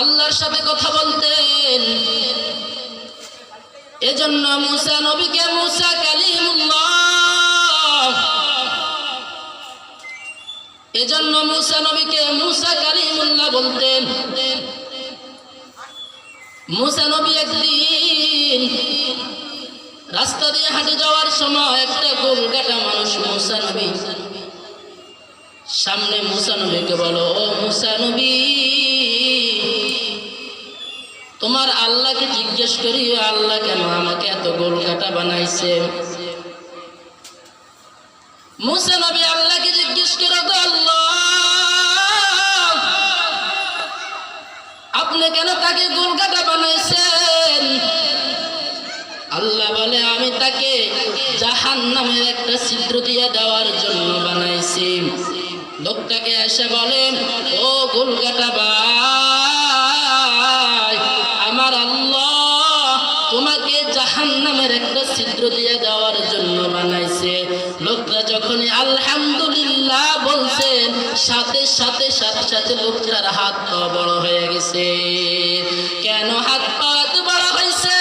আল্লাহর সাথে কথা বলতেন। এজন্য মুসা নবীকে, মুসা কালিমুল্লাহ। এজন্য মুসা নবীকে, মুসা কালিমুল্লাহ বলতেন। মুসা নবী একদিন রাস্তা দিয়ে হাঁটে যাওয়ার সময় একটা গোল কাটা মানুষ মুসা নবী, সামনে মুসা নবীকে বলো, ও মুসা নবী তোমার আল্লাহকে জিজ্ঞেস করি আল্লাহ কেন আমাকে এত গোল কাটা বানাইছে আল্লাহকে জিজ্ঞেস করো তো আল্লাহ, আপনি কেন তাকে বানাইছেন? আল্লাহ বলে, আমি তাকে জাহান নামের একটা ছিদ্র দিয়ে দেওয়ার জন্য বানাইছি। লোকটাকে এসে বলে, ও গোলকাটা ভাই নামের একটা ছিদ্র দিয়ে দেওয়ার জন্য বানাইছে। লোকটা যখনই আলহামদুলিল্লাহ বলছেন সাথে সাথে সাথে সাথে লোকটার হাত পা বড় হয়ে গেছে। কেন হাত পা বড় হয়েছে?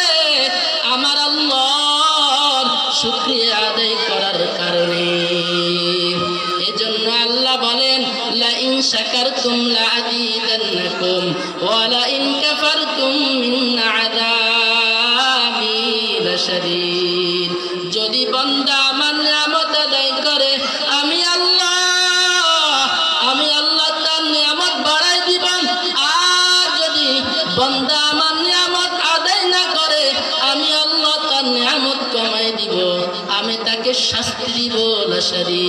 আমার আল্লাহর শুক্রিয়া আদায় করার কারণে। এজন্য আল্লাহ বলেন লা ইন শাকারতুম লা আযীদান্নাকুম ওয়া লা ইন কাফারতুম আযাবি লাশাদীদ যদি বান্দা আমার নিয়ামত আদায় করে, আমি আল্লাহ আমি আল্লাহ তার নিয়ামত বাড়াই দিব আর যদি বান্দা আমার নিয়ামত আদায় না করে, আমি আল্লাহ তার নিয়ামত কমাই দিব। আমি তাকে শাস্তি দিব লাশারি